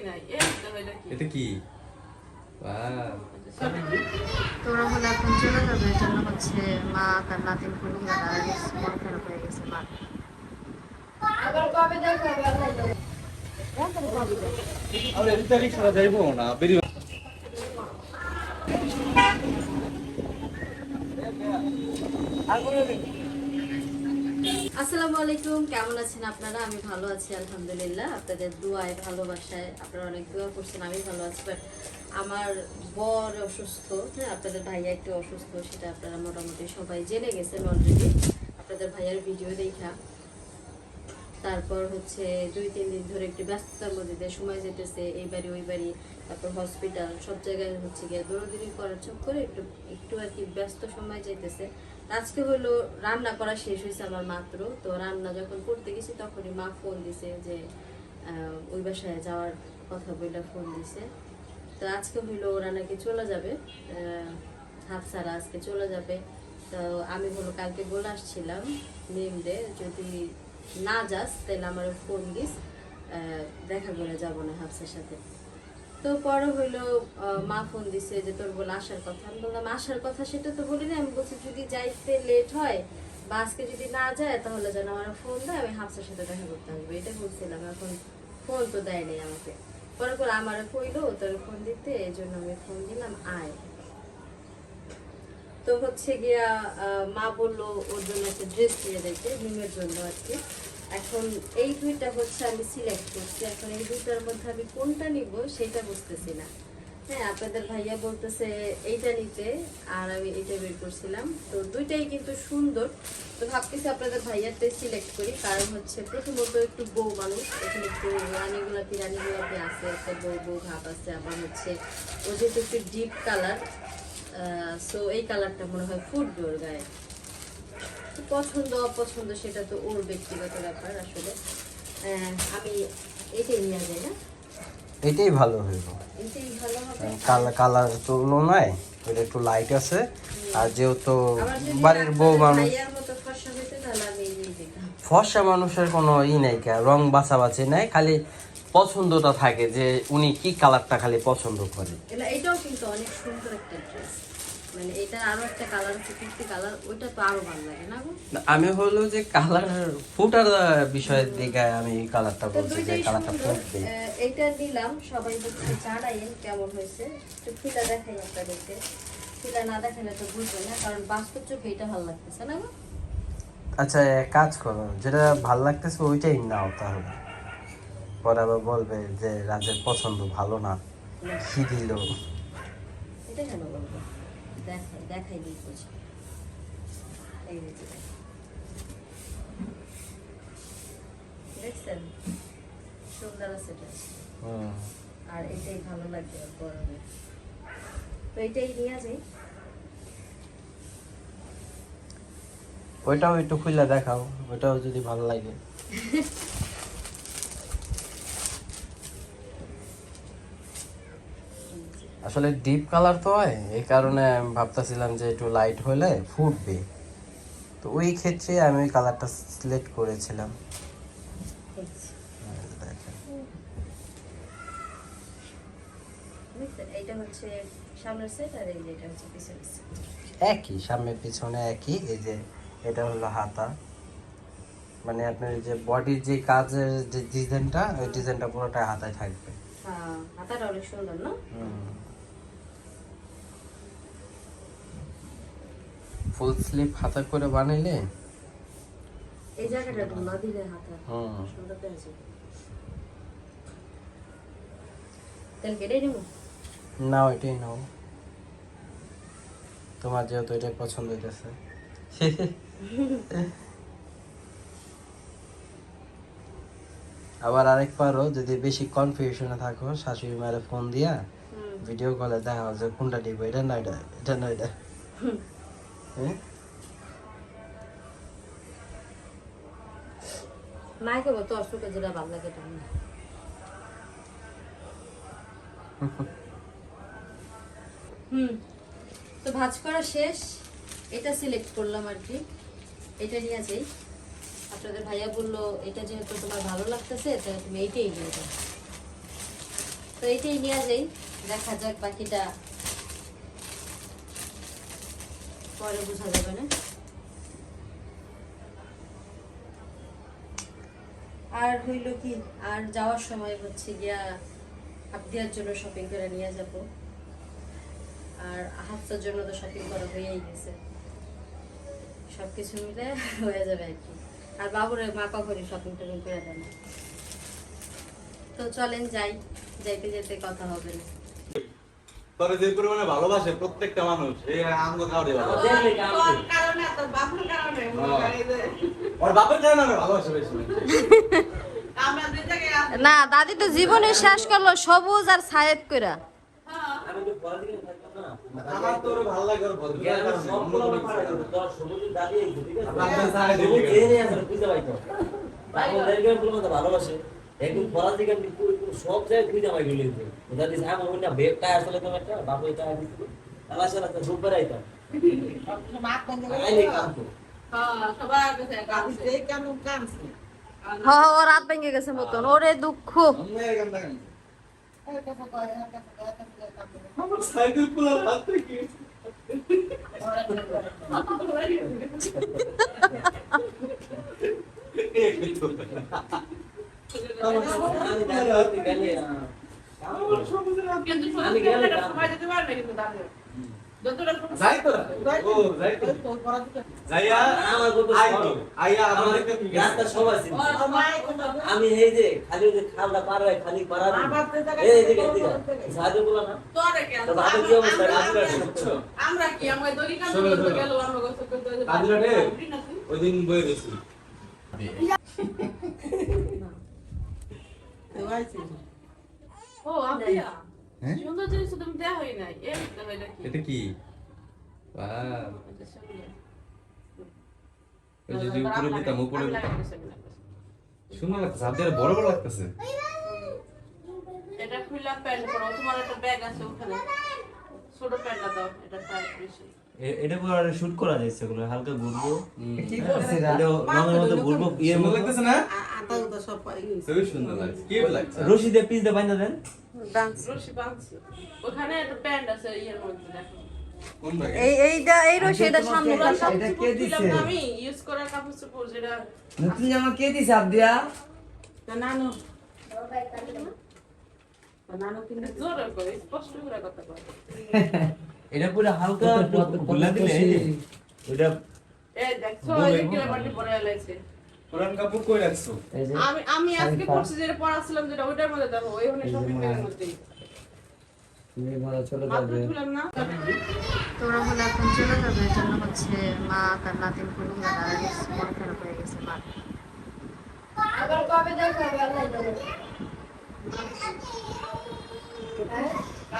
নাই তো হইল কি? এটা কি বাহ তোরা হলে এখন চলে যাবে এই জন্য হচ্ছে মা তার নাতিন খুলে মন খারাপ হয়ে গেছে মা। এটা না বেরি আসসালামু আলাইকুম, কেমন আছেন আপনারা? আমি ভালো আছি, আলহামদুলিল্লাহ। আপনাদের দুয়ায়, ভালোবাসায় আপনারা অনেক দোয়া করছেন, আমি ভালো আছি। বাট আমার বর অসুস্থ হ্যাঁ আপনাদের ভাইয়া একটু অসুস্থ, সেটা আপনারা মোটামুটি সবাই জেনে গেছেন অলরেডি আপনাদের ভাইয়ার ভিডিও দেখা। তারপর হচ্ছে দুই, তিন দিন ধরে একটু ব্যস্ততার মধ্যে দিয়ে সময় যেতেছে, এই বাড়ি, ওই বাড়ি, তারপর হসপিটাল সব জায়গায় হচ্ছে গিয়ে দৌড়াদৌড়ি করার চক্করে একটু একটু আর কি ব্যস্ত সময় যেতেছে আজকে হলো রান্না করা শেষ হয়েছে আমার মাত্র। তো রান্না যখন করতে গেছি তখনই মা ফোন দিছে যে ওই বাসায় যাওয়ার কথা বলে ফোন দিছে। তো আজকে হইল ওরা নাকি চলে যাবে। হাফ সারা আজকে চলে যাবে। তো আমি হলো কালকে বলে আসছিলাম নিমদে যদি না যাস তাহলে আমার ফোন দিস। দেখা করে যাব না হাফসার সাথে। তো পরে হইল মা ফোন দিছে যে তোর বলে আসার কথা। আমি বললাম, আসার কথা সেটা তো বলি না আমি বলছি, যদি যাইতে লেট হয় বা আজকে যদি না যায় তাহলে যেন আমার ফোন দেয়, আমি হাফসার সাথে দেখা করতে আসব। এটা বলছিলাম, এখন ফোন তো দেয়নি আমাকে। পরে করে আমার কইলো, তোর ফোন দিতে এই জন্য আমি ফোন দিলাম, আয়। তো হচ্ছে গিয়া মা বলল, ওর জন্য একটা ড্রেস কিনে দিতে মিমের জন্য আর কি এখন এই দুইটা হচ্ছে আমি সিলেক্ট করছি। এখন এই দুইটার মধ্যে আমি কোনটা নিব সেটা বুঝতেছি না। হ্যাঁ আপনাদের ভাইয়া বলতেছে এইটা নিতে, আর আমি এইটা বের করছিলাম। তো দুইটাই কিন্তু সুন্দর। তো ভাবতেছি আপনাদের ভাইয়ারটাই সিলেক্ট করি। কারণ হচ্ছে প্রথমত একটু বউ মানুষ, এখানে একটু রানী গোলাপি রানী আছে, একটা বউ বউ ভাব আছে। আবার হচ্ছে ও যেহেতু একটু ডিপ কালার সো এই কালারটা মনে হয় ফুটবে ওর গায়ে। পছন্দ অপছন্দ সেটা তো ওর ব্যক্তিগত ব্যাপার আসলে। আমি এটাই নিয়ে যাই না এটাই ভালো হইব। এটাই ভালো হবে। কালার কালার তুলনায় এটা একটু লাইট আছে। আর যেহেতু বাড়ির বউ মানুষ ফর্সা মানুষের কোনো ই নাই রং বাছাবাছি নাই খালি পছন্দটা থাকে যে উনি কি কালারটা খালি পছন্দ করে। এটাও কিন্তু অনেক সুন্দর একটা ড্রেস মানে এটা আরও একটা কালার কালার ওইটা তো আরও ভালো লাগে না গো? আমি হলো যে কালার ফুটার বিষয়ের দিকে আমি কালারটা বলছি যে কালারটা ফুটবে এইটা নিলাম সবাই হচ্ছে জানাইন কেমন হয়েছে। একটু ফিলা দেখাই আপনাদেরকে। ফিলা না দেখালে তো বুঝবে না কারণ বাস্তব চোখে এটা ভালো লাগতেছে না গো? আচ্ছা এক কাজ করো যেটা ভালো লাগতেছে ওইটাই নাও তাহলে। পরে আবার বলবে যে রাজের পছন্দ ভালো না কি দিল এটা কেন বলব? দেখাই দেখাই দিই বুঝি এই যে দেখছেন? সুন্দর আছে dress। আর এটাই ভালো লাগবে গরমে। তো এটাই নিয়ে যাই। ওইটাও একটু খুলে দেখাও ওইটাও যদি ভালো লাগে। আসলে ডিপ কালার তো হয় এই কারণে আমি ভাবতেছিলাম যে একটু লাইট হলে ফুটবে। তো ওই ক্ষেত্রে আমি ওই কালারটা সিলেক্ট করেছিলাম। একই সামনে পিছনে একই এই যে এটা হলো হাতা। মানে আপনার যে বডির যে কাজের যে ডিজাইনটা ওই ডিজাইনটা পুরোটা হাতায় থাকবে। হ্যাঁ হাতাটা অনেক সুন্দর না? ফুল স্লিভ হাতা করে বানাইলে? এই জায়গাটা ধুলা দিলে হাতা হুম। সুন্দর আছে তেল কেটে নেব? না ওইটাই নাও। তোমার যেহেতু এটাই পছন্দ হইতেছে। আবার আরেকবারও যদি বেশি কনফিউশনে থাকো শাশুড়ি মায়ের ফোন দিয়া ভিডিও কলে দেখা যে কোনটা দিব এটা না এটা এটা না এটা হ্যাঁ তো ভাজ করা শেষ। এটা সিলেক্ট করলাম আর কি। এটা নিয়ে যাই। আপনাদের ভাইয়া বলল, এটা যেহেতু তোমার ভালো লাগতেছে তাহলে তুমি এইটাই নিয়ে যাও। তো এটাই নিয়ে যাই, দেখা যাক বাকিটা পরে বোঝা যাবে না। আর হইল কি, আর যাওয়ার সময় হচ্ছে গিয়া আবদিয়ার জন্য শপিং করে নিয়ে যাব। আর হাফসার জন্য তো শপিং করা হয়েই গেছে। সবকিছু মিলে হয়ে যাবে আর কি। আর বাবুর মা কখনই শপিং টপিং করে দেয় না। তো চলেন যাই, যাইতে যেতে কথা হবে না। তোরে যে পরিমাণে ভালোবাসে প্রত্যেকটা মানুষ এই আঙ্গ ভালোবাসে দেখলে কি আমি- কারণে তোর বাপুর কারণে মনে করি যে ওর বাপের কারণে ভালোবাসে বেশি। না দাদি তো জীবনে শেষ করল সবুজ আর সায়েদ কইরা হ্যাঁ। আমার ভালো লাগে ওর সবুজ পাইতো। ভালোবাসে। সব জায়গায় খুঁজে পাই গেলি তো। ওটা দিছে, আমার ওইটা বেগটা আসলে তো একটা, বাপু এটা দিছিল। তাহলে আসলে একটা রূপ বেড়াইতাম। আইলে কামতো। হ্যাঁ, সবার কাছে কাঁদছে। হ হ, ও রাত ভেঙে গেছে মতন ওরে দুঃখ আমি এই যে খালি ওই যে খালটা পার হয় খালি তো এই। সাহায্য বলো না। আমরা- কি আমরা দড়ি আমরা গোসল করতে? ওই দিন বয়ে গেছি। ও, আপিয়া। হ্যাঁ? সুন্দর জিনিস তো তুমি দেয়া হয় নাই। এর মধ্যে হইল কি? এটা কি বাহ, এটা সুন্দর। ওই যে উপরে দিতাম উপরে। সুন্দর লাগতেছে হাত বড় বড় লাগতেছে এটা খুললা প্যান্ট পরো তোমার একটা ব্যাগ আছে ওখানে ছোট প্যান্টটা দাও এটা টাইট বেশি এটা পুরো শুট করা যাচ্ছে হালকা ঘুরবো কি করছিস এটা রঙের মতো ঘুরবো ইয়ের মতো লাগতেছে না আতা সব পাই। খুবই সুন্দর লাগছে কি লাগছে। রশি দিয়ে পিস দিয়ে বাইন্ধা দেন। রশি বাঁধছি। ওখানে একটা প্যান্ট আছে ইয়ের মধ্যে দেখো। এই এইটা এই রশি এটা সামনে এটা কে দিছে? আমি ইউজ করার কাপড় চোপড় যেটা নতুন জামা কে দিছে আবদিয়া না নানু। নানু কিন্তু জোরে করে স্পষ্ট করে কথা কয় এটা পুরো হালকা গুলা দিলে এই যে, ওইটা এই দেখছ এই পরে এলাইছে পুরান কাপড় কই রাখছো? আমি আমি আজকে করছি যেটা পড়াছিলাম যেটা ওইটার মধ্যে দেখো ওই হলে শপিং ব্যাগের মধ্যে তুমি বলো চলে যাবে। তোরা হলে এখন চলে যাবে জন্য হচ্ছে মা তার নাতিন কোনো মন খারাপ হয়ে গেছে মা।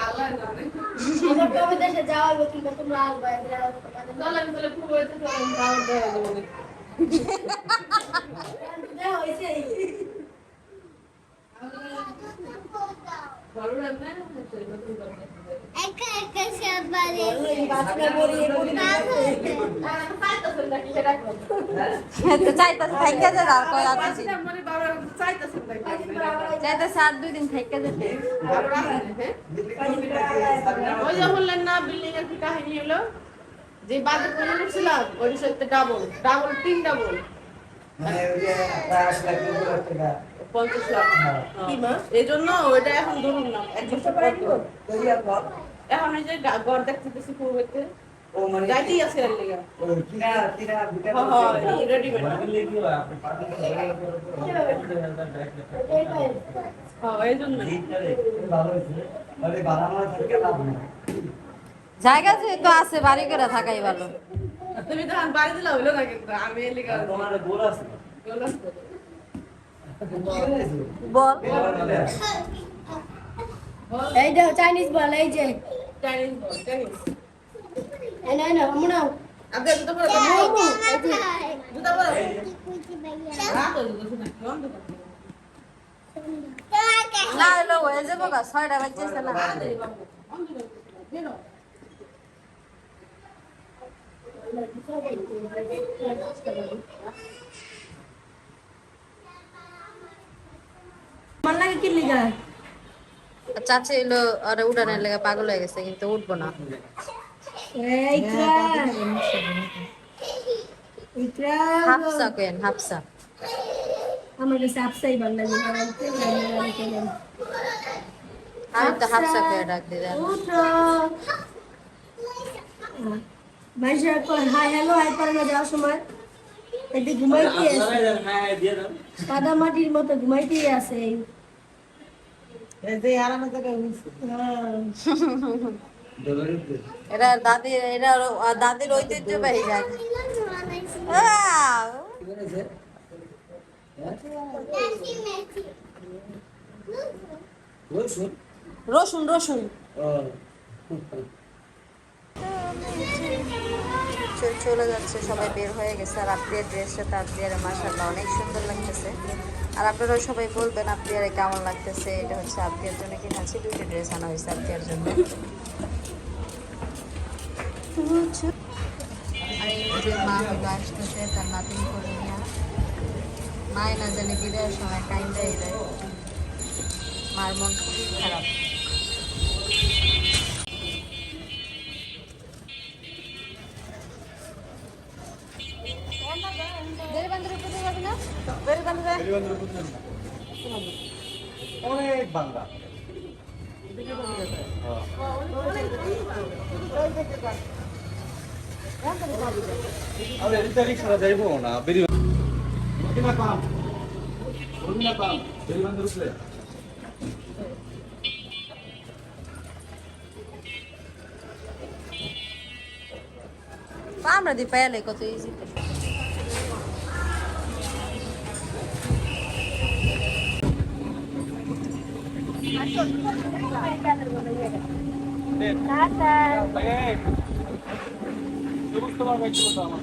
আল্লাহ জানে। এবার কবে দেশে যাওয়া হবে কি তোমরা আসবে? চলেন তাহলে খুব হয়েছে চলেন দাওয়াত দেওয়া চাইতাছে থাইকা যে আর কয় বাবা চাইতেছেন চাইতাছে আর দুই দিন থাইকা যেতে ওই যে বললেন না বিল্ডিং এর কি কাহিনী হলো? যে বাজে কোন ছিলাম ওই সাথে ডাবল ডাবল তিন ডাবল মানে লাখ পঞ্চাশ লাখ। এই জন্য ওইটা এখন ধরুন না। এক বছর পর তো। তৈরি আপা এখন ওই যে ঘর দেখতেছি পূর্বেতে ও মানে যাইতেই আছে হ্যাঁ হ্যাঁ হয়? হ্যাঁ এই জন্য জায়গা যেহেতু আছে বাড়ি করে থাকাই ভালো। তুমি তো বাড়ি দিলা হইল না কিন্তু আমি এই তোমার গোল আছে? কি হয়েছে বল। এই দেখো চাইনিজ বল এই যে। চাইনিজ বল চাইনিজ এই না না আগে দুটো করে দুটো করে রাত না কোন দুটো না হলো হয়ে যাব গা ছয়টা বাজছে না। চাচি এলো আর উড়ানের লেগে পাগল হয়ে গেছে কিন্তু উঠবো না। হাফসা কেন হাফসা? আমার কাছে আপসাই ভালো লাগে আমি তো হাফসা করে ডাক দিলাম। মানুষের হাই হ্যালো হাই করে না যাওয়ার সময়। এতে ঘুমাইতে আছে। হ্যাঁ কাদা মাটির মতো ঘুমাইতেই আছে। এরা দাদি এরা দাদির ঐতিহ্যবাহী রসুন রসুন। চলে যাচ্ছে, সবাই বের হয়ে গেছে। আর আপনার ড্রেসটা দিয়ে মাসাল্লাহ অনেক সুন্দর লাগতেছে। আর আপনারাও সবাই বলবেন আপনার কেমন লাগতেছে, এটা হচ্ছে আপনার জন্য কিনা আছে দুইটা ড্রেস আনা হয়েছে আপনার জন্য। আর যে তার না জানে বিদায়ের সময় দেয় মার মন খুবই খারাপ। অনেক বাংলা। রিক্সা যাইবো না বেরি কিনা পাম বন্ধ আমরা দি পায়ালে কত ইজি সবুজ তোমার বাইক কথা আমার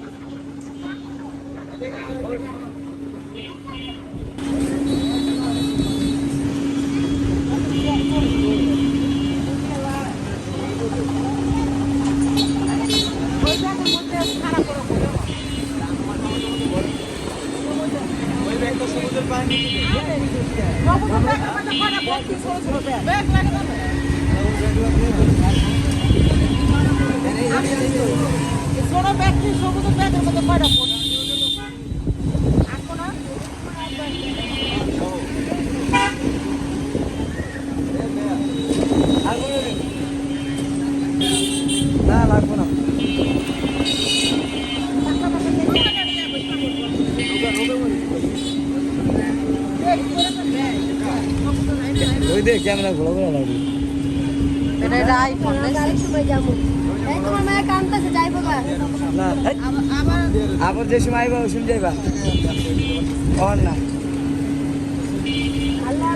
ব্যাগটা সমুদ্রের পানি না লাগবো না ওই দেখ ক্যামেরা ঘোরা ঘোরা লাগবে এটা আইফোন সময় যাব আবার যে সময় আইবা সময় যাইবা। কখন না। আল্লাহ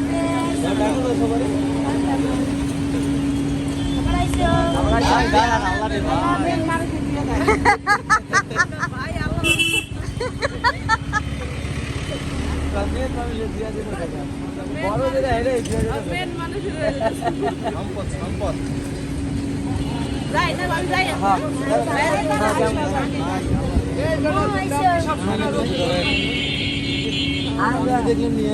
দেখলেন নিয়ে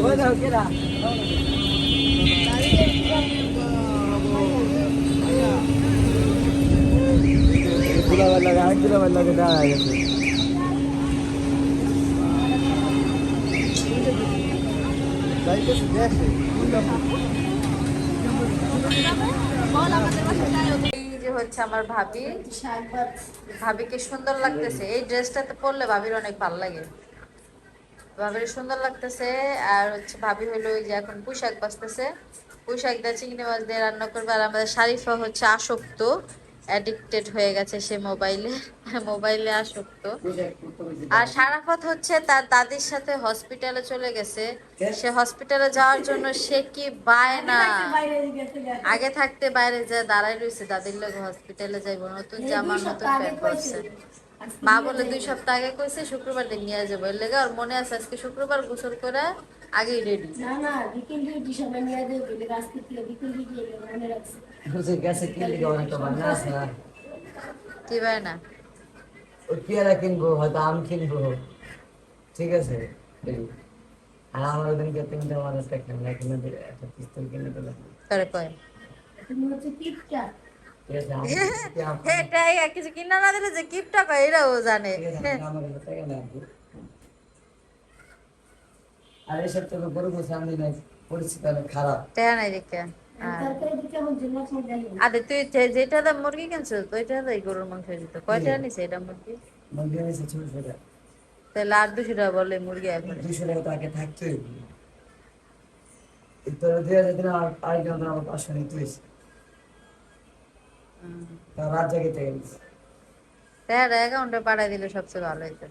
দুলাবার লাগে আরেক দুলাবার লাগে গেছে যাইতেছে দেখে এই আমার ভাবি, ভাবিকে সুন্দর লাগতেছে। এই পরলে ভাবির অনেক লাগে। ভাবির সুন্দর লাগতেছে, আর হচ্ছে ভাবি ওই যে এখন পোশাক বাঁচতেছে। পোশাক দিয়ে চিংড়ি মাছ দিয়ে রান্না করবে, আর আমাদের শারিফা হচ্ছে আসক্ত অ্যাডিক্টেড হয়ে গেছে সে মোবাইলে মোবাইলে আসক্ত। আর সারাফত হচ্ছে তার দাদির সাথে হসপিটালে চলে গেছে। সে হসপিটালে যাওয়ার জন্য সে কি বায় না? আগে থাকতে বাইরে যে দাঁড়াই রয়েছে। দাদির লোক হসপিটালে যাইবো নতুন জামা নতুন প্যান্ট কইছে। মা বলে দুই সপ্তাহ আগে কইছে শুক্রবার দিন নিয়ে যাব। এর লেগে আর মনে আছে আজকে শুক্রবার গোসল করে আগেই রেডি না না বিকেল ডিউটি সময় নিয়ে যাবে বলে থেকে বিকেল ডিউটি মনে রাখছে। গেছে কি লিখে অনেকটা বান্না আছে না? কি ভাই না? ওই পেয়ারা কিনবো হয়তো আম কিনবো। ঠিক আছে? আর আমার ওদিনকে তিনটা আমার একটা ক্যামেরা কিনে দিলে একটা পিস্তল কিনে দিলে কয়? তুমি এটাই আর কিছু কিনা না দিলে যে কিপটা কয় এরাও জানে। ঠিক আছে, আমি আমার কাছে টাকা নেই আপু। আর এসব তো গরু গোছা আমি নাই পরিস্থিতি অনেক খারাপ। নাই জানেন আরে তুই যেটা দা মুরগি কিনছিস তো ওইটা দাই গরুর মাংস দিত। কয়টা নিছে এটা মুরগি? ছোট ছোট তাহলে আর দুশো টাকা বলে মুরগি এখন দুশো টাকা তো আগে থাকতোই। তোর দুই হাজার দিন আর আরেকজন তো আমার পাঁচশো নিতে হয়েছে রাত জাগিতে গেছে টাকাটা অ্যাকাউন্টে পাঠাই দিলে সবচেয়ে ভালো হইতো।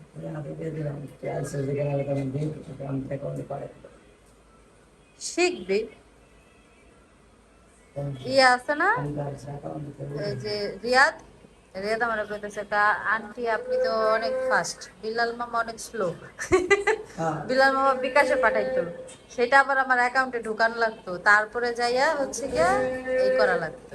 হাতে ইয়ে আছে না? এই যে রিয়াদ রিয়াদ আমার কইতেছে কা আন্টি আপনি তো অনেক ফাস্ট বিলাল মামা অনেক স্লো হ্যাঁ। বিলাল মামা বিকাশে পাঠাইতো। সেটা আবার আমার অ্যাকাউন্টে ঢুকানো লাগতো। তারপরে যাইয়া হচ্ছে গিয়া এই করা লাগতো।